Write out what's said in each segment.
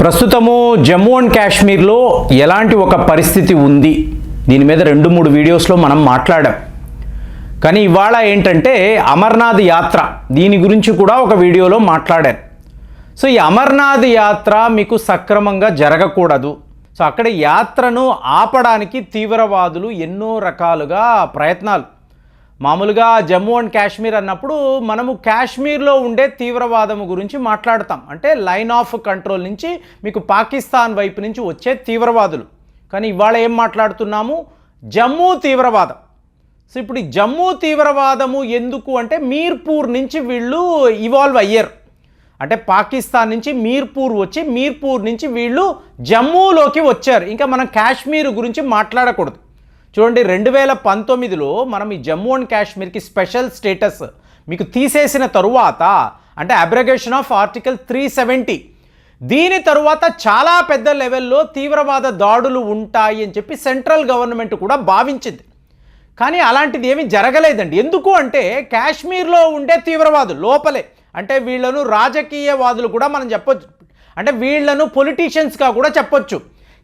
ప్రస్తుతము జమ్మూ అండ్ కాశ్మీర్లో ఎలాంటి ఒక పరిస్థితి ఉంది? దీని మీద రెండు మూడు వీడియోస్లో మనం మాట్లాడాం. కానీ ఇవాళ ఏంటంటే అమర్నాథ్ యాత్ర. దీని గురించి కూడా ఒక వీడియోలో మాట్లాడాను. సో ఈ అమర్నాథ్ యాత్ర మీకు సక్రమంగా జరగకూడదు. సో అక్కడ యాత్రను ఆపడానికి తీవ్రవాదులు ఎన్నో రకాలుగా ప్రయత్నాలు. మామూలుగా జమ్మూ అండ్ కాశ్మీర్ అన్నప్పుడు మనము కాశ్మీర్లో ఉండే తీవ్రవాదము గురించి మాట్లాడతాం. అంటే లైన్ ఆఫ్ కంట్రోల్ నుంచి మీకు పాకిస్తాన్ వైపు నుంచి వచ్చే తీవ్రవాదులు. కానీ ఇవాళ ఏం మాట్లాడుతున్నాము? జమ్మూ తీవ్రవాదం. సో ఇప్పుడు ఈ జమ్మూ తీవ్రవాదము ఎందుకు అంటే మీర్పూర్ నుంచి వీళ్ళు ఇవాల్వ్ అయ్యారు. అంటే పాకిస్తాన్ నుంచి మీర్పూర్ వచ్చి మీర్పూర్ నుంచి వీళ్ళు జమ్మూలోకి వచ్చారు. ఇంకా మనం కాశ్మీర్ గురించి మాట్లాడకూడదు. చూడండి రెండు వేల పంతొమ్మిదిలో మనం ఈ జమ్మూ అండ్ కాశ్మీర్కి స్పెషల్ స్టేటస్ మీకు తీసేసిన తరువాత అంటే abrogation of article three seventy దీని తరువాత చాలా పెద్ద లెవెల్లో తీవ్రవాద దాడులు ఉంటాయి అని చెప్పి సెంట్రల్ గవర్నమెంట్ కూడా భావించింది. కానీ అలాంటిది ఏమీ జరగలేదండి. ఎందుకు అంటే కాశ్మీర్లో ఉండే తీవ్రవాదులు లోపలే. అంటే వీళ్ళను రాజకీయవాదులు కూడా మనం చెప్పొచ్చు. అంటే వీళ్ళను పొలిటీషియన్స్గా కూడా చెప్పొచ్చు.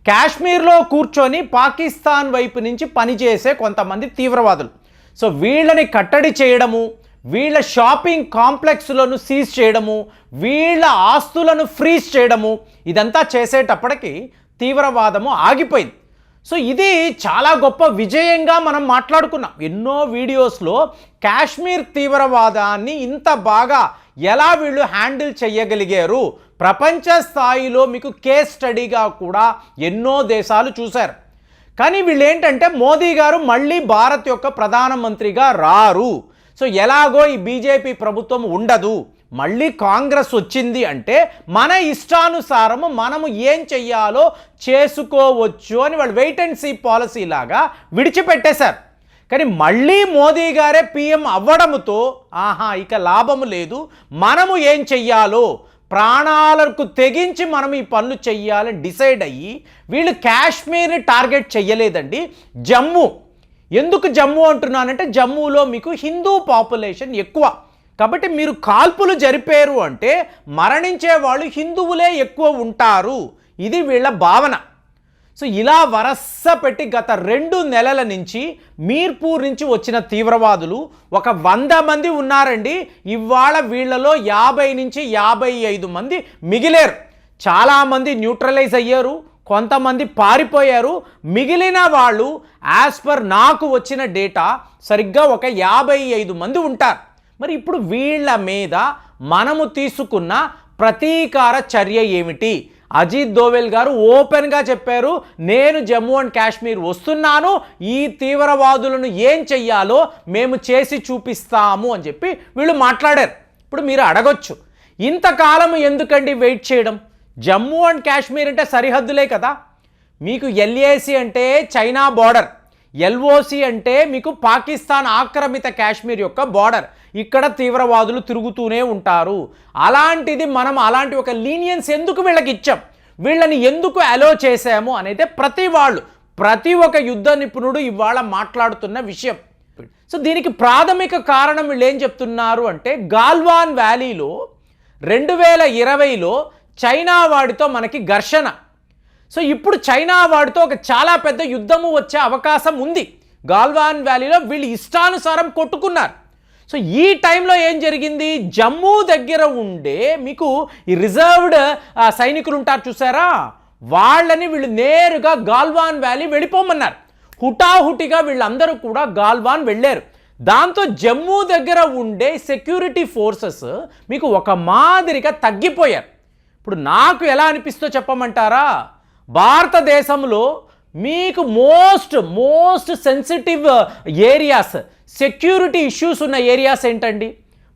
కాశ్మీర్లో కూర్చొని పాకిస్తాన్ వైపు నుంచి పనిచేసే కొంతమంది తీవ్రవాదులు. సో వీళ్ళని కట్టడి చేయడము వీళ్ళ షాపింగ్ కాంప్లెక్స్లను సీజ్ చేయడము వీళ్ళ ఆస్తులను ఫ్రీజ్ చేయడము ఇదంతా చేసేటప్పటికి తీవ్రవాదము ఆగిపోయింది. సో ఇది చాలా గొప్ప విజయంగా మనం మాట్లాడుకున్నాం. ఎన్నో వీడియోస్లో కాశ్మీర్ తీవ్రవాదాన్ని ఇంత బాగా ఎలా వీళ్ళు హ్యాండిల్ చేయగలిగారు ప్రపంచ స్థాయిలో మీకు కేస్ స్టడీగా కూడా ఎన్నో దేశాలు చూశారు. కానీ వీళ్ళు ఏంటంటే మోదీ గారు మళ్ళీ భారత్ యొక్క ప్రధానమంత్రిగా రారు. సో ఎలాగో ఈ బీజేపీ ప్రభుత్వం ఉండదు. మళ్ళీ కాంగ్రెస్ వచ్చింది అంటే మన ఇష్టానుసారము మనము ఏం చెయ్యాలో చేసుకోవచ్చు అని వాళ్ళు వెయిట్ అండ్ సీ పాలసీ లాగా విడిచిపెట్టేశారు. కానీ మళ్ళీ మోదీ గారే పీఎం అవ్వడంతో ఆహా ఇక లాభము లేదు. మనము ఏం చెయ్యాలో ప్రాణాలకు తెగించి మనం ఈ పనులు చెయ్యాలని డిసైడ్ అయ్యి వీళ్ళు కాశ్మీర్ని టార్గెట్ చెయ్యలేదండి. జమ్మూ. ఎందుకు జమ్మూ అంటున్నానంటే జమ్మూలో మీకు హిందూ పాపులేషన్ ఎక్కువ. కాబట్టి మీరు కాల్పులు జరిపారు అంటే మరణించే వాళ్ళు హిందువులే ఎక్కువ ఉంటారు. ఇది వీళ్ళ భావన. సో ఇలా వరస పెట్టి గత రెండు నెలల నుంచి మీర్పూర్ నుంచి వచ్చిన తీవ్రవాదులు ఒక వంద మంది ఉన్నారండి. ఇవాళ వీళ్ళలో యాభై నుంచి యాభై ఐదు మంది మిగిలేరు. చాలామంది న్యూట్రలైజ్ అయ్యారు. కొంతమంది పారిపోయారు. మిగిలిన వాళ్ళు యాజ్ పర్ నాకు వచ్చిన డేటా సరిగ్గా ఒక యాభై ఐదు మంది ఉంటారు. మరి ఇప్పుడు వీళ్ళ మీద మనము తీసుకున్న ప్రతీకార చర్య ఏమిటి? అజిత్ దోవెల్ గారు ఓపెన్గా చెప్పారు నేను జమ్మూ అండ్ కాశ్మీర్ వస్తున్నాను ఈ తీవ్రవాదులను ఏం చెయ్యాలో మేము చేసి చూపిస్తాము అని చెప్పి వీళ్ళు మాట్లాడారు. ఇప్పుడు మీరు అడగొచ్చు ఇంతకాలం ఎందుకండి వెయిట్ చేయడం? జమ్మూ అండ్ కాశ్మీర్ అంటే సరిహద్దులే కదా? మీకు ఎల్ఏసి అంటే చైనా బార్డర్. ఎల్ఓసి అంటే మీకు పాకిస్తాన్ ఆక్రమిత కాశ్మీర్ యొక్క బార్డర్. ఇక్కడ తీవ్రవాదులు తిరుగుతూనే ఉంటారు. అలాంటిది మనం అలాంటి ఒక లీనియన్స్ ఎందుకు వీళ్ళకి ఇచ్చాం? వీళ్ళని ఎందుకు అలో చేశాము అనేది ప్రతి వాళ్ళు ప్రతి ఒక్క యుద్ధ నిపుణుడు ఇవాళ మాట్లాడుతున్న విషయం. సో దీనికి ప్రాథమిక కారణం వీళ్ళు ఏం చెప్తున్నారు అంటే గాల్వాన్ వ్యాలీలో రెండు వేల ఇరవైలో చైనా వాడితో మనకి ఘర్షణ. సో ఇప్పుడు చైనా వాడితో ఒక చాలా పెద్ద యుద్ధము వచ్చే అవకాశం ఉంది. గాల్వాన్ వ్యాలీలో వీళ్ళు ఇష్టానుసారం కొట్టుకున్నారు. సో ఈ టైంలో ఏం జరిగింది? జమ్మూ దగ్గర ఉండే మీకు ఈ రిజర్వ్డ్ సైనికులు ఉంటారు చూసారా? వాళ్ళని వీళ్ళు నేరుగా గాల్వాన్ వ్యాలీ వెళ్ళిపోమన్నారు. హుటాహుటిగా వీళ్ళందరూ కూడా గాల్వాన్ వెళ్ళారు. దాంతో జమ్మూ దగ్గర ఉండే సెక్యూరిటీ ఫోర్సెస్ మీకు ఒక మాదిరిగా తగ్గిపోయారు. ఇప్పుడు నాకు ఎలా అనిపిస్తో చెప్పమంటారా? భారతదేశంలో మీకు most most sensitive areas security issues ఉన్న ఏరియాస్ ఏంటండి?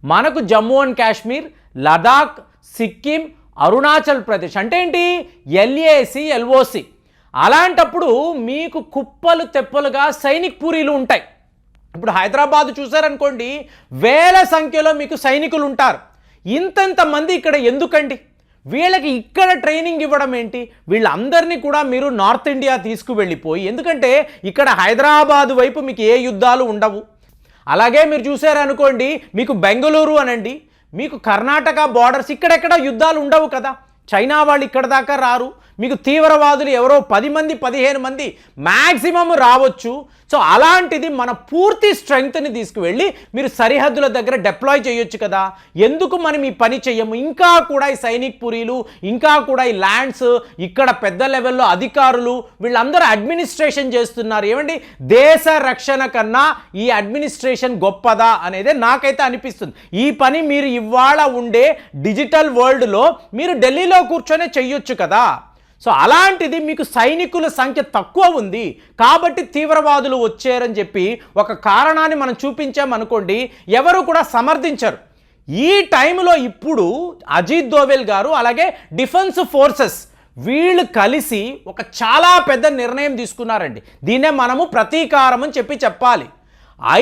మనకు జమ్మూ అండ్ కాశ్మీర్ లదాఖ్ సిక్కిం అరుణాచల్ ప్రదేశ్ అంటే ఏంటి? ఎల్ఏసి ఎల్ఓసి అలాంటప్పుడు మీకు కుప్పలు తెప్పలుగా సైనిక్ పూరీలు ఉంటాయి. ఇప్పుడు హైదరాబాద్ చూసారనుకోండి వేల సంఖ్యలో మీకు సైనికులు ఉంటారు. ఇంతంత మంది ఇక్కడ ఎందుకండి? వీళ్ళకి ఇక్కడ ట్రైనింగ్ ఇవ్వడం ఏంటి? వీళ్ళందరినీ కూడా మీరు నార్త్ ఇండియా తీసుకువెళ్ళిపోయి ఎందుకంటే ఇక్కడ హైదరాబాద్ వైపు మీకు ఏ యుద్ధాలు ఉండవు. అలాగే మీరు చూసారనుకోండి మీకు బెంగళూరు అనండి మీకు కర్ణాటక బార్డర్స్ ఇక్కడెక్కడ యుద్ధాలు ఉండవు కదా. చైనా వాళ్ళు ఇక్కడ దాకా రారు. మీకు తీవ్రవాదులు ఎవరో పది మంది పదిహేను మంది మ్యాక్సిమం రావచ్చు. సో అలాంటిది మన పూర్తి స్ట్రెంగ్త్ని తీసుకువెళ్ళి మీరు సరిహద్దుల దగ్గర డిప్లాయ్ చేయొచ్చు కదా. ఎందుకు మనం ఈ పని చెయ్యము? ఇంకా కూడా ఈ సైనిక్ పురీలు ఇంకా కూడా ఈ ల్యాండ్స్ ఇక్కడ పెద్ద లెవెల్లో అధికారులు వీళ్ళందరూ అడ్మినిస్ట్రేషన్ చేస్తున్నారు. ఏమండి? దేశ రక్షణ కన్నా ఈ అడ్మినిస్ట్రేషన్ గొప్పదా అనేది నాకైతే అనిపిస్తుంది. ఈ పని మీరు ఇవాళ ఉండే డిజిటల్ వరల్డ్లో మీరు ఢిల్లీలో కూర్చొనే చెయ్యొచ్చు కదా. సో అలాంటిది మీకు సైనికుల సంఖ్య తక్కువ ఉంది కాబట్టి తీవ్రవాదులు వచ్చారని చెప్పి ఒక కారణాన్ని మనం చూపించామనుకోండి ఎవరు కూడా సమర్థించరు. ఈ టైంలో ఇప్పుడు అజిత్ దోవెల్ గారు అలాగే డిఫెన్స్ ఫోర్సెస్ వీళ్ళు కలిసి ఒక చాలా పెద్ద నిర్ణయం తీసుకున్నారండి. దీన్నే మనము ప్రతీకారం అని చెప్పి చెప్పాలి.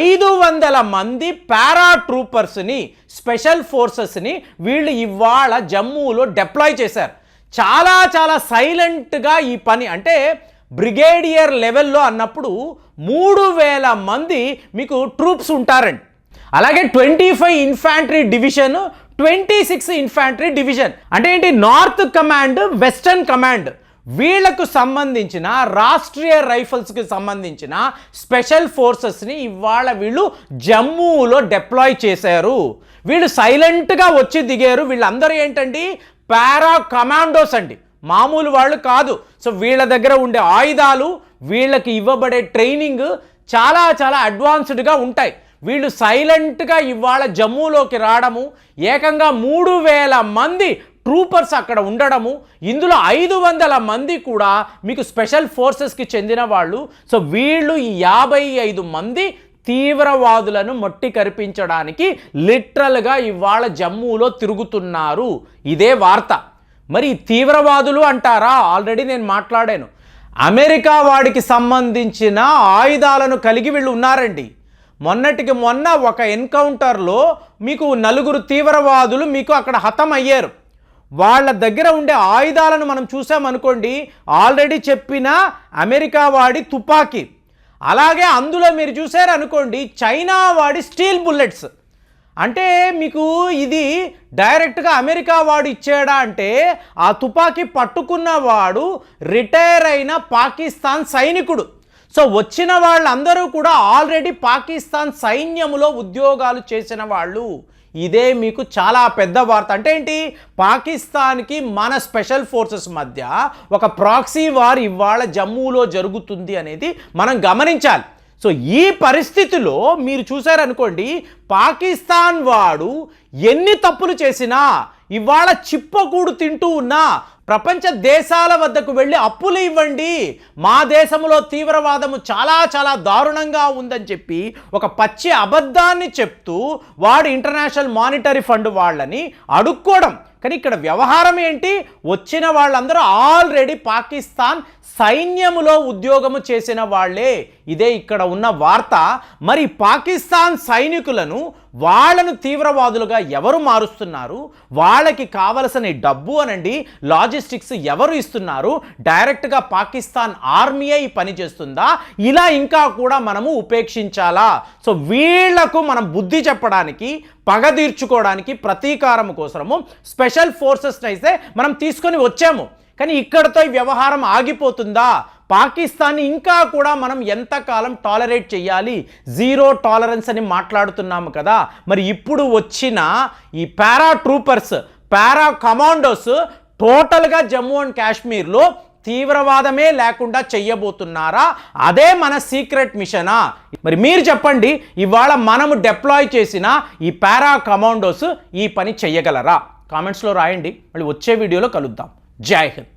ఐదు వందల మంది పారా ట్రూపర్స్ని స్పెషల్ ఫోర్సెస్ని వీళ్ళు ఇవాళ జమ్మూలో డిప్లాయ్ చేశారు. చాలా చాలా సైలెంట్గా ఈ పని అంటే బ్రిగేడియర్ లెవెల్లో అన్నప్పుడు మూడు వేల మంది మీకు ట్రూప్స్ ఉంటారండి. అలాగే twenty five infantry division twenty six infantry division. అంటే ఏంటి? North command western command. వీళ్ళకు సంబంధించిన రాష్ట్రీయ రైఫల్స్కి సంబంధించిన స్పెషల్ ఫోర్సెస్ని ఇవాళ వీళ్ళు జమ్మూలో డిప్లాయ్ చేశారు. వీళ్ళు సైలెంట్గా వచ్చి దిగారు. వీళ్ళందరూ ఏంటండి? పారా కమాండోస్ అండి. మామూలు వాళ్ళు కాదు. సో వీళ్ళ దగ్గర ఉండే ఆయుధాలు వీళ్ళకి ఇవ్వబడే ట్రైనింగ్ చాలా చాలా అడ్వాన్స్డ్గా ఉంటాయి. వీళ్ళు సైలెంట్గా ఇవాళ జమ్మూలోకి రావడము ఏకంగా మూడు వేల మంది ట్రూపర్స్ అక్కడ ఉండడము ఇందులో ఐదు వందల మంది కూడా మీకు స్పెషల్ ఫోర్సెస్కి చెందిన వాళ్ళు. సో వీళ్ళు ఈ యాభై ఐదు మంది తీవ్రవాదులను మట్టి కరిపించడానికి లిటరల్గా ఇవాళ జమ్మూలో తిరుగుతున్నారు. ఇదే వార్త. మరి తీవ్రవాదులు అంటారా? ఆల్రెడీ నేను మాట్లాడాను. అమెరికా వాడికి సంబంధించిన ఆయుధాలను కలిగి వీళ్ళు ఉన్నారండి. మొన్నటికి మొన్న ఒక ఎన్కౌంటర్లో మీకు నలుగురు తీవ్రవాదులు మీకు అక్కడ హతం అయ్యారు వాళ్ళ దగ్గర ఉండే ఆయుధాలను మనం చూసామనుకోండి ఆల్రెడీ చెప్పిన అమెరికా వాడి తుపాకీ. అలాగే అందులో మీరు చూసారు అనుకోండి చైనా వాడి స్టీల్ బుల్లెట్స్. అంటే మీకు ఇది డైరెక్ట్గా అమెరికా వాడు ఇచ్చాడా అంటే ఆ తుపాకీ పట్టుకున్న వాడు రిటైర్ అయిన పాకిస్తాన్ సైనికుడు. సో వచ్చిన వాళ్ళందరూ కూడా ఆల్రెడీ పాకిస్తాన్ సైన్యములో ఉద్యోగాలు చేసిన వాళ్ళు. ఇదే మీకు చాలా పెద్ద వార్త. అంటే ఏంటి? పాకిస్తాన్కి మన స్పెషల్ ఫోర్సెస్ మధ్య ఒక ప్రాక్సీ వార్ ఇవాళ జమ్మూలో జరుగుతుంది అనేది మనం గమనించాలి. సో ఈ పరిస్థితిలో మీరు చూసారనుకోండి పాకిస్తాన్ వాడు ఎన్ని తప్పులు చేసినా ఇవాళ చిప్పకూడు తింటూ ఉన్నా ప్రపంచ దేశాల వద్దకు వెళ్ళి అప్పులు ఇవ్వండి. మా దేశంలో తీవ్రవాదము చాలా చాలా దారుణంగా ఉందని చెప్పి ఒక పచ్చి అబద్ధాన్ని చెప్తూ వాడు ఇంటర్నేషనల్ మానిటరీ ఫండ్ వాళ్ళని అడుక్కోవడం. కానీ ఇక్కడ వ్యవహారం ఏంటి? వచ్చిన వాళ్ళందరూ ఆల్రెడీ పాకిస్తాన్ సైన్యములో ఉద్యోగము చేసిన వాళ్ళే. ఇదే ఇక్కడ ఉన్న వార్త. మరి పాకిస్తాన్ సైనికులను వాళ్ళను తీవ్రవాదులుగా ఎవరు మారుస్తున్నారు? వాళ్ళకి కావలసిన డబ్బు అనండి లాజిస్టిక్స్ ఎవరు ఇస్తున్నారు? డైరెక్ట్గా పాకిస్తాన్ ఆర్మీయే ఈ పని చేస్తుందా? ఇలా ఇంకా కూడా మనము ఉపేక్షించాలా? సో వీళ్ళకు మనం బుద్ధి చెప్పడానికి పగ తీర్చుకోవడానికి ప్రతీకారం కోసము స్పెషల్ ఫోర్సెస్ని అయితే మనం తీసుకొని వచ్చాము. కానీ ఇక్కడతో ఈ వ్యవహారం ఆగిపోతుందా? పాకిస్తాన్ ఇంకా కూడా మనం ఎంతకాలం టాలరేట్ చేయాలి జీరో టాలరెన్స్ అని మాట్లాడుతున్నాము కదా. మరి ఇప్పుడు వచ్చిన ఈ పారా ట్రూపర్స్ పారా కమాండోస్ టోటల్గా జమ్మూ అండ్ కాశ్మీర్లో తీవ్రవాదమే లేకుండా చెయ్యబోతున్నారా? అదే మన సీక్రెట్ మిషనా? మరి మీరు చెప్పండి ఇవాళ మనము డిప్లాయ్ చేసిన ఈ పారా కమాండోస్ ఈ పని చెయ్యగలరా? కామెంట్స్లో రాయండి. మళ్ళీ వచ్చే వీడియోలో కలుద్దాం. జై హింద్.